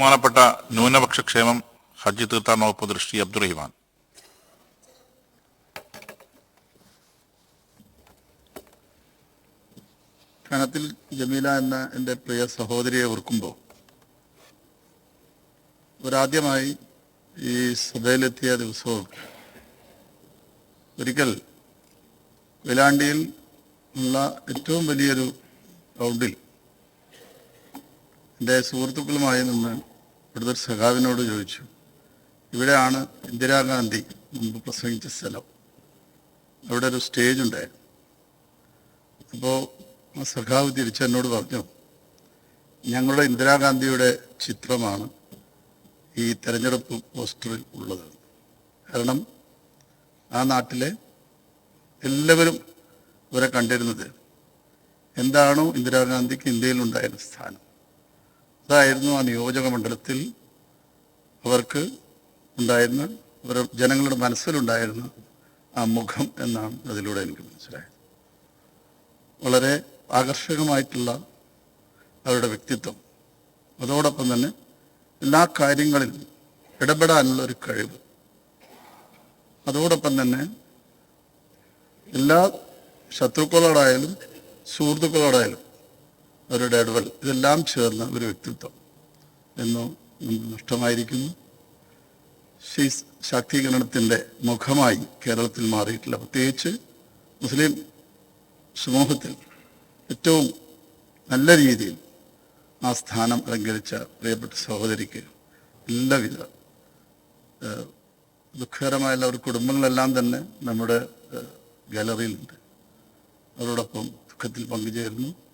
ബഹുമാനപ്പെട്ട ന്യൂനപക്ഷ ക്ഷേമം ഹജ്ജ് തീർത്ഥാടന വകുപ്പ് ദൃഷ്ടി അബ്ദുറഹിമാൻ കനത്തിൽ ജമീല എന്ന എന്റെ പ്രിയ സഹോദരിയെ ഓർക്കുമ്പോൾ ഒരാദ്യമായി ഈ സഭയിലെത്തിയ ദിവസവും ഒരിക്കൽ കൊയിലാണ്ടിയിൽ ഉള്ള ഏറ്റവും വലിയൊരു റൗണ്ടിൽ എന്റെ സുഹൃത്തുക്കളുമായി നിന്ന് ഇവിടുത്തെ സഖാവിനോട് ചോദിച്ചു ഇവിടെയാണ് ഇന്ദിരാഗാന്ധി മുമ്പ് പ്രസംഗിച്ച സ്ഥലം. അവിടെ ഒരു സ്റ്റേജ് ഉണ്ടായിരുന്നു. അപ്പോൾ ആ സഖാവ് തിരിച്ച് എന്നോട് പറഞ്ഞു ഞങ്ങളുടെ ഇന്ദിരാഗാന്ധിയുടെ ചിത്രമാണ് ഈ തെരഞ്ഞെടുപ്പ് പോസ്റ്ററിൽ ഉള്ളത്. കാരണം ആ നാട്ടിലെ എല്ലാവരും ഇവരെ കണ്ടിരുന്നത്. എന്താണോ ഇന്ദിരാഗാന്ധിക്ക് ഇന്ത്യയിലുണ്ടായിരുന്ന സ്ഥാനം. അതായിരുന്നു ആ നിയോജക മണ്ഡലത്തിൽ അവർക്ക് ഉണ്ടായിരുന്ന ഒരു ജനങ്ങളുടെ മനസ്സിലുണ്ടായിരുന്ന ആ മുഖം എന്നാണ് അതിലൂടെ എനിക്ക് മനസ്സിലായത്. വളരെ ആകർഷകമായിട്ടുള്ള അവരുടെ വ്യക്തിത്വം. അതോടൊപ്പം തന്നെ എല്ലാ കാര്യങ്ങളിൽ ഇടപെടാനുള്ള ഒരു കഴിവ്. അതോടൊപ്പം തന്നെ എല്ലാ ശത്രുക്കളോടായാലും സുഹൃത്തുക്കളോടായാലും അവരുടെ ഇടപെടൽ ഇതെല്ലാം ചേർന്ന ഒരു വ്യക്തിത്വം. എന്നു നമുക്ക് നഷ്ടമായിരിക്കുന്നു. ശാക്തീകരണത്തിന്റെ മുഖമായി കേരളത്തിൽ മാറിയിട്ടില്ല. പ്രത്യേകിച്ച് മുസ്ലിം സമൂഹത്തിൽ ഏറ്റവും നല്ല രീതിയിൽ ആ സ്ഥാനം അലങ്കരിച്ച പ്രിയപ്പെട്ട സഹോദരിക്ക് എല്ലാവിധ ദുഃഖകരമായ ഒരു കുടുംബങ്ങളെല്ലാം തന്നെ നമ്മുടെ ഗാലറിയിലുണ്ട്. അവരോടൊപ്പം ദുഃഖത്തിൽ പങ്കുചേരുന്നു.